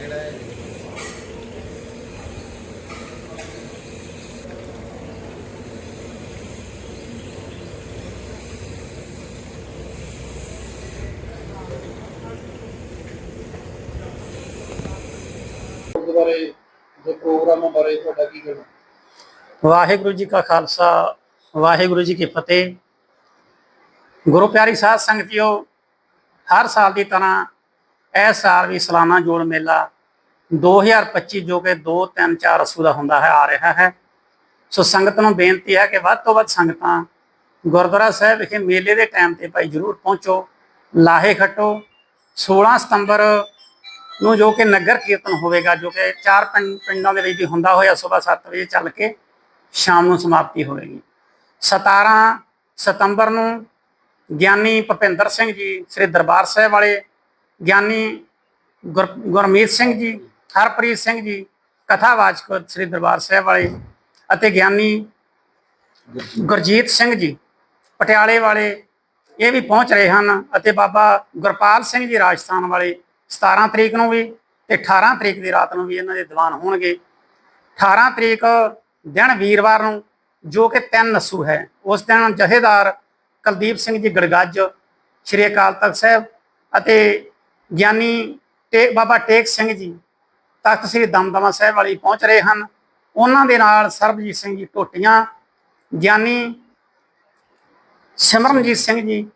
ਮਹੀਨਾ ਕਿਹੜਾ ਹੈ ਉਸ ਬਾਰੇ ਜੋ ਪ੍ਰੋਗਰਾਮਾਂ ਬਾਰੇ ਤੁਹਾਡਾ ਕੀ ਕਹਿਣਾ ਵਾਹਿਗੁਰੂ ਜੀ ਕਾ ਖਾਲਸਾ ਵਾਹਿਗੁਰੂ ਜੀ ਕੀ ਫਤਿਹ ਗੁਰੂ ਪਿਆਰੀ ਸਾਧ ਸੰਗਤਿਓ ਹਰ ਸਾਲ ਦੀ ਤਰ੍ਹਾਂ ਇਹ ਸਾਲ ਵੀ ਸਾਲਾਨਾ ਜੋੜ ਮੇਲਾ 2025 ਜੋ ਕਿ 2 3 4 ਅਸੂ ਦਾ ਹੁੰਦਾ ਹੈ, ਆ ਰਿਹਾ ਹੈ। ਸੋ ਸੰਗਤ ਨੂੰ ਬੇਨਤੀ ਹੈ ਕਿ ਵੱਧ ਤੋਂ ਵੱਧ ਸੰਗਤਾਂ ਗੁਰਦੁਆਰਾ ਸਾਹਿਬ ਵਿਖੇ ਮੇਲੇ ਦੇ ਟਾਈਮ ਤੇ ਭਾਈ ਜਰੂਰ ਪਹੁੰਚੋ, ਲਾਹੇ ਖੱਟੋ। 16 ਸਤੰਬਰ ਨੂੰ ਜੋ ਕਿ ਨਗਰ ਕੀਰਤਨ ਹੋਵੇਗਾ, ਜੋ ਕਿ ਚਾਰ ਪਿੰਡ- ਪਿੰਡਾਂ ਦੇ ਵਿੱਚ ਵੀ ਹੁੰਦਾ ਹੋਇਆ, ਸਵੇਰ 7 ਵਜੇ ਚੱਲ ਕੇ ਸ਼ਾਮ ਨੂੰ ਸਮਾਪਤੀ ਹੋਵੇਗੀ। 17 ਸਤੰਬਰ ਨੂੰ ਗਿਆਨੀ ਭਪਿੰਦਰ ਸਿੰਘ ਜੀ, ਸ੍ਰੀ ਦਰਬਾਰ ਸਾਹਿਬ ਵਾਲੇ ਗਿਆਨੀ ਗੁਰ- ਗੁਰਮੀਤ ਸਿੰਘ ਜੀ, ਹਰਪ੍ਰੀਤ ਸਿੰਘ ਜੀ, ਕਥਾਵਾਚਕ ਸ੍ਰੀ ਦਰਬਾਰ ਸਾਹਿਬ ਵਾਲੇ ਅਤੇ ਗਿਆਨੀ ਗੁਰਜੀਤ ਸਿੰਘ ਜੀ, ਪਟਿਆਲੇ ਵਾਲੇ ਇਹ ਵੀ ਪਹੁੰਚ ਰਹੇ ਹਨ ਅਤੇ ਬਾਬਾ ਗੁਰਪਾਲ ਸਿੰਘ ਜੀ ਰਾਜਸਥਾਨ ਵਾਲੇ 17 ਤਰੀਕ ਨੂੰ ਵੀ ਤੇ 18 ਤਰੀਕ ਦੀ ਰਾਤ ਨੂੰ ਵੀ ਇਹਨਾਂ ਦੇ ਦੀਵਾਨ ਹੋਣਗੇ। 18 ਤਰੀਕ ਦਿਨ ਵੀਰਵਾਰ ਨੂੰ ਜੋ ਕਿ ਤਿੰਨ ਨਸੂ ਹੈ, ਉਸ ਦਿਨ ਜਥੇਦਾਰ ਕੁਲਦੀਪ ਸਿੰਘ ਜੀ ਗੜਗੱਜ, ਸ਼੍ਰੀ ਅਕਾਲ ਤਖਤ ਸਾਹਿਬ ਅਤੇ ਗਿਆਨੀ ਤੇ ਬਾਬਾ ਟੇਕ ਸਿੰਘ ਜੀ, ਤਖਤ ਸ੍ਰੀ ਦਮਦਮਾ ਸਾਹਿਬ ਵਾਲੀ ਪਹੁੰਚ ਰਹੇ ਹਨ। ਉਹਨਾਂ ਦੇ ਨਾਲ ਸਰਬਜੀਤ ਸਿੰਘ ਜੀ ਟੋਟੀਆਂ, ਗਿਆਨੀ ਸਿਮਰਨਜੀਤ ਸਿੰਘ ਜੀ,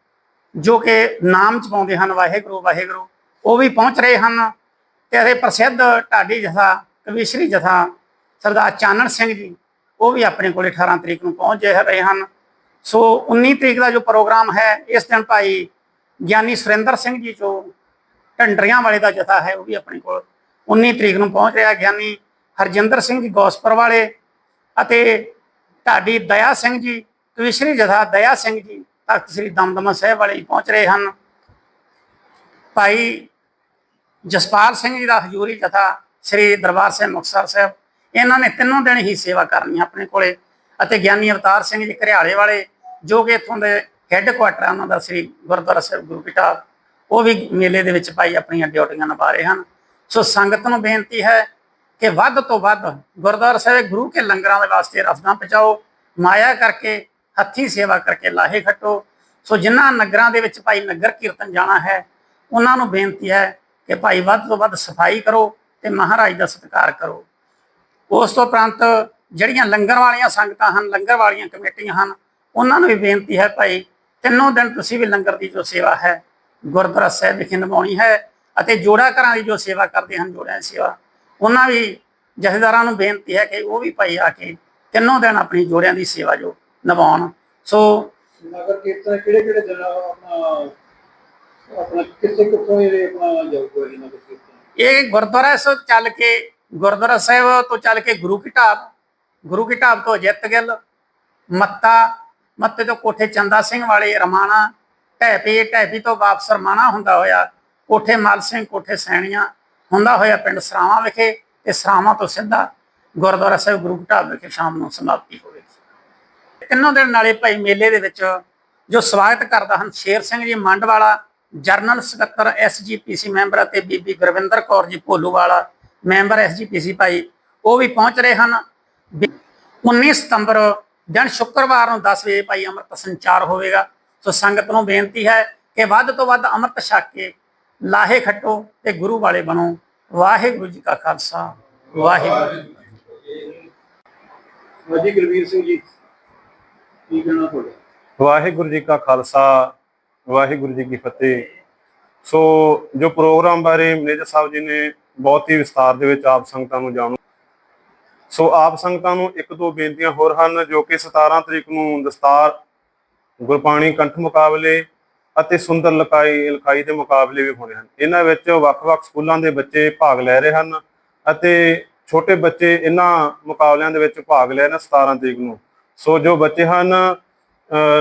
ਜੋ ਕਿ ਨਾਮ ਚ ਪਾਉਂਦੇ ਹਨ, ਵਾਹਿਗੁਰੂ ਵਾਹਿਗੁਰੂ, ਉਹ ਵੀ ਪਹੁੰਚ ਰਹੇ ਹਨ ਤੇ ਇਹ ਪ੍ਰਸਿੱਧ ਢਾਡੀ ਜਥਾ, ਕਵੀਸ਼ਰੀ ਜਥਾ, ਸਰਦਾਰ ਚਾਨਣ ਸਿੰਘ ਜੀ, ਉਹ ਵੀ ਆਪਣੇ ਕੋਲੇ 18 ਤਰੀਕ ਨੂੰ ਪਹੁੰਚ ਜੇ ਰਹੇ ਹਨ। ਸੋ 19 ਤਰੀਕ ਦਾ ਜੋ ਪ੍ਰੋਗਰਾਮ ਹੈ, ਇਸ ਦਿਨ ਭਾਈ ਗਿਆਨੀ ਸੁਰਿੰਦਰ ਸਿੰਘ ਜੀ ਜੋ ਢੰਡਰੀਆਂ ਵਾਲੇ ਦਾ ਜਥਾ ਹੈ, ਉਹ ਵੀ ਆਪਣੇ ਕੋਲ। 19 ਤਰੀਕ ਨੂੰ ਪਹੁੰਚ ਰਿਹਾ ਗਿਆਨੀ ਹਰਜਿੰਦਰ ਸਿੰਘ ਜੀ ਗੌਸਪੁਰ ਵਾਲੇ ਅਤੇ ਢਾਡੀ ਦਇਆ ਸਿੰਘ ਜੀ, ਕਵਿਸ਼ਰੀ ਜਥਾ ਦਇਆ ਸਿੰਘ ਜੀ, ਤਖਤ ਸ੍ਰੀ ਦਮਦਮਾ ਸਾਹਿਬ ਵਾਲੇ ਪਹੁੰਚ ਰਹੇ ਹਨ। ਭਾਈ ਜਸਪਾਲ ਸਿੰਘ ਜੀ ਦਾ ਹਜੂਰੀ ਜਥਾ ਸ੍ਰੀ ਦਰਬਾਰ ਸਾਹਿਬ ਮੁਕਤਸਰ ਸਾਹਿਬ। ਇਹਨਾਂ ਨੇ ਤਿੰਨੋਂ ਦਿਨ ਹੀ ਸੇਵਾ ਕਰਨੀ ਆਪਣੇ ਕੋਲੇ ਅਤੇ ਗਿਆਨੀ ਅਵਤਾਰ ਸਿੰਘ ਜੀ ਘਰਿਆਲੇ ਵਾਲੇ, ਜੋ ਕਿ ਇੱਥੋਂ ਦੇ ਹੈੱਡ ਕੁਆਟਰ ਉਹਨਾਂ ਦਾ ਸ੍ਰੀ ਗੁਰਦੁਆਰਾ ਸਾਹਿਬ ਗੁਰੂ ਕੀ ਉਹ ਵੀ ਮੇਲੇ ਦੇ ਵਿੱਚ ਭਾਈ ਆਪਣੀਆਂ ਡਿਊਟੀਆਂ ਨਿਭਾ ਰਹੇ ਹਨ। ਸੋ ਸੰਗਤ ਨੂੰ ਬੇਨਤੀ ਹੈ ਕਿ ਵੱਧ ਤੋਂ ਵੱਧ ਗੁਰਦੁਆਰਾ ਸਾਹਿਬ ਗੁਰੂ ਕੇ ਲੰਗਰਾਂ ਦੇ ਵਾਸਤੇ ਰਸਦਾਂ ਪਹੁੰਚਾਓ, ਮਾਇਆ ਕਰਕੇ, ਹੱਥੀ ਸੇਵਾ ਕਰਕੇ ਲਾਹੇ ਖੱਟੋ। ਸੋ ਜਿਨ੍ਹਾਂ ਨਗਰਾਂ ਦੇ ਵਿੱਚ ਭਾਈ ਨਗਰ ਕੀਰਤਨ ਜਾਣਾ ਹੈ, ਉਹਨਾਂ ਨੂੰ ਬੇਨਤੀ ਹੈ ਕਿ ਭਾਈ ਵੱਧ ਤੋਂ ਵੱਧ ਸਫ਼ਾਈ ਕਰੋ ਤੇ ਮਹਾਰਾਜ ਦਾ ਸਤਿਕਾਰ ਕਰੋ। ਉਸ ਤੋਂ ਉਪਰੰਤ ਜਿਹੜੀਆਂ ਲੰਗਰ ਵਾਲੀਆਂ ਸੰਗਤਾਂ ਹਨ, ਲੰਗਰ ਵਾਲੀਆਂ ਕਮੇਟੀਆਂ ਹਨ, ਉਹਨਾਂ ਨੂੰ ਵੀ ਬੇਨਤੀ ਹੈ ਭਾਈ, ਤਿੰਨੋਂ ਦਿਨ ਤੁਸੀਂ ਵੀ ਲੰਗਰ ਦੀ ਜੋ ਸੇਵਾ ਹੈ ਗੁਰਦੁਆਰਾ ਸਾਹਿਬ ਵਿਖੇ ਨਿਭਾਉਣੀ ਹੈ ਅਤੇ ਜੋੜਾ ਘਰਾਂ ਦੀ ਜੋ ਸੇਵਾ ਕਰਦੇ ਹਨ ਜੋੜਿਆਂ ਦੀ ਸੇਵਾ ਉਹਨਾਂ ਵੀ ਜਥੇਦਾਰਾਂ ਨੂੰ ਬੇਨਤੀ ਹੈ ਕਿ ਉਹ ਵੀ ਭਾਈ ਆ ਕੇ ਤਿੰਨੋਂ ਦਿਨ ਆਪਣੀ ਜੋੜਿਆਂ ਦੀ ਸੇਵਾ ਜੋ ਨਿਭਾਉਣ। ਸੋ ਨਗਰ ਕੀਰਤਨ ਕਿਹੜੇ ਕਿਹੜੇ ਦਿਨ ਆਪਣਾ ਆਪਣਾ ਕਿੱਥੇ ਕਿੱਥੋਂ ਇਹ ਆਪਣਾ ਜਾਊਗਾ ਇਹ ਨਗਰ ਕੀਰਤਨ? ਇਹ ਗੁਰਦੁਆਰਾ ਸਾਹਿਬ ਚੱਲ ਕੇ ਗੁਰਦੁਆਰਾ ਸਾਹਿਬ ਤੋਂ ਚੱਲ ਕੇ ਗੁਰੂ ਕੀ ਢਾਬ ਗੁਰੂ ਕੀ ਢਾਬ ਤੋਂ ਜਿੱਤ ਗਿੱਲ ਮੱਤਾ ਮੱਤੇ ਤੋਂ ਕੋਠੇ ਚੰਦਾ ਸਿੰਘ ਵਾਲੇ ਰਮਾਣਾ ਢੈਪੀ ਢੈਪੀ ਤੋਂ ਵਾਪਸ ਰਮਾਣਾ ਹੁੰਦਾ ਹੋਇਆ, ਕੋਠੇ ਮਲ ਸਿੰਘ, ਕੋਠੇ ਸੈਣੀਆਂ ਹੁੰਦਾ ਹੋਇਆ ਪਿੰਡ ਸਰਾਵਾਂ ਵਿਖੇ ਤੇ ਸਰਾਵਾਂ ਤੋਂ ਸਿੱਧਾ ਗੁਰਦੁਆਰਾ ਸਾਹਿਬ ਗੁਰੂ ਕੀ ਵਿਖੇ ਸ਼ਾਮ ਨੂੰ ਸਮਾਪਤੀ ਹੋਵੇਗੀ ਤਿੰਨੋਂ ਦਿਨ ਨਾਲੇ ਭਾਈ ਮੇਲੇ ਦੇ ਵਿੱਚ ਜੋ ਸਵਾਗਤ ਕਰਦਾ ਹਨ ਸ਼ੇਰ ਸਿੰਘ ਜੀ ਮੰਡ ਵਾਲਾ ਜਰਨਲ ਸਕੱਤਰ ਐਸਜੀਪੀਸੀ ਮੈਂਬਰ ਅਤੇ ਬੀਬੀ ਗੁਰਵਿੰਦਰ ਕੌਰ ਜੀ ਭੋਲੂ ਵਾਲਾ ਮੈਂਬਰ ਐਸਜੀਪੀਸੀ ਭਾਈ, ਉਹ ਵੀ ਪਹੁੰਚ ਰਹੇ ਹਨ। ਵੀ 19 ਸਤੰਬਰ ਦਿਨ ਸ਼ੁੱਕਰਵਾਰ ਨੂੰ 10 ਵਜੇ ਭਾਈ ਅੰਮ੍ਰਿਤ ਸੰਚਾਰ ਹੋਵੇਗਾ। ਸੋ ਸੰਗਤ ਨੂੰ ਬੇਨਤੀ ਹੈ ਕਿ ਵੱਧ ਤੋਂ ਵੱਧ ਅੰਮ੍ਰਿਤ ਛਕ ਕੇ ਲਾਹੇ ਖੱਟੋ ਤੇ ਗੁਰੂ ਵਾਲੇ ਬਣੋ। ਵਾਹਿਗੁਰੂ ਜੀ ਕਾ ਖਾਲਸਾ। ਵਾਹਿਗੁਰੂ। ਜੀ ਕੀ ਫਤਿਹ। ਹਾਂਜੀ ਗੁਰਵੀਰ ਸਿੰਘ ਜੀ। ਕੀ ਕਹਿਣਾ ਤੁਹਾਡਾ? ਵਾਹਿਗੁਰੂ ਜੀ ਕਾ ਖਾਲਸਾ ਵਾਹਿਗੁਰੂ ਜੀ ਕੀ ਫਤਿਹ। ਸੋ ਜੋ ਪ੍ਰੋਗਰਾਮ ਬਾਰੇ ਮੈਨੇਜਰ ਸਾਹਿਬ ਜੀ ਨੇ ਬਹੁਤ ਹੀ ਵਿਸਤਾਰ ਦੇ ਵਿੱਚ ਆਪ ਸੰਗਤਾਂ ਨੂੰ ਜਾਣੂ। ਸੋ ਆਪ ਸੰਗਤਾਂ ਨੂੰ ਇੱਕ ਦੋ ਬੇਨਤੀਆਂ ਹੋਰ ਹਨ ਜੋ ਕਿ 17 ਤਰੀਕ ਨੂੰ ਦਸਤਾਰ ਗੁਰਬਾਣੀ ਕੰਠ ਮੁਕਾਬਲੇ ਅਤੇ ਸੁੰਦਰ ਲਕਾਈ ਲਕਾਈ ਦੇ ਮੁਕਾਬਲੇ ਵੀ ਹੋਣੇ ਹਨ। ਇਹਨਾਂ ਵਿੱਚ ਵੱਖ-ਵੱਖ ਸਕੂਲਾਂ ਦੇ ਬੱਚੇ ਭਾਗ ਲੈ ਰਹੇ ਹਨ ਅਤੇ ਛੋਟੇ ਬੱਚੇ ਇਹਨਾਂ ਮੁਕਾਬਲਿਆਂ ਦੇ ਵਿੱਚ ਭਾਗ ਲੈ ਰਹੇ ਨੇ 17 ਤਰੀਕ ਨੂੰ। ਸੋ ਜੋ ਬੱਚੇ ਹਨ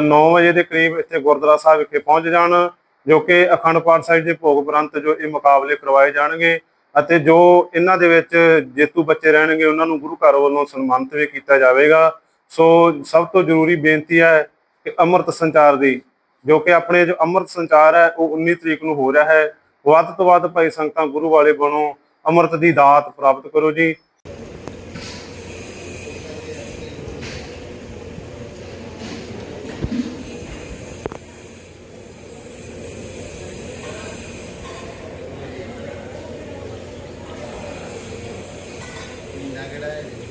9 ਵਜੇ ਦੇ ਕਰੀਬ ਇੱਥੇ ਗੁਰਦੁਆਰਾ ਸਾਹਿਬ ਵਿਖੇ ਪਹੁੰਚ ਜਾਣ, ਜੋ ਕਿ ਅਖੰਡ ਪਾਠ ਸਾਹਿਬ ਦੇ ਭੋਗ ਪ੍ਰੰਤ ਜੋ ਇਹ ਮੁਕਾਬਲੇ ਕਰਵਾਏ ਜਾਣਗੇ ਅਤੇ ਜੋ ਇਹਨਾਂ ਦੇ ਵਿੱਚ ਜੇਤੂ ਬੱਚੇ ਰਹਿਣਗੇ, ਉਹਨਾਂ ਨੂੰ ਗੁਰੂ ਘਰ ਵੱਲੋਂ ਸਨਮਾਨਿਤ ਵੀ ਕੀਤਾ ਜਾਵੇਗਾ। ਸੋ ਸਭ ਤੋਂ ਜ਼ਰੂਰੀ ਬੇਨਤੀ ਹੈ ਕਿ ਅੰਮ੍ਰਿਤ ਸੰਚਾਰ ਦੀ, ਜੋ ਕਿ ਆਪਣੇ ਜੋ ਅੰਮ੍ਰਿਤ ਸੰਚਾਰ ਹੈ, ਉਹ 19 ਤਰੀਕ ਨੂੰ ਹੋ ਰਿਹਾ ਹੈ। ਵੱਧ ਤੋਂ ਵੱਧ ਭਾਈ ਸੰਗਤਾਂ ਗੁਰੂ ਵਾਲੇ ਬਣੋ, ਅੰਮ੍ਰਿਤ ਦੀ ਦਾਤ ਪ੍ਰਾਪਤ ਕਰੋ ਜੀ। ਕਿਹੜਾ ਹੈ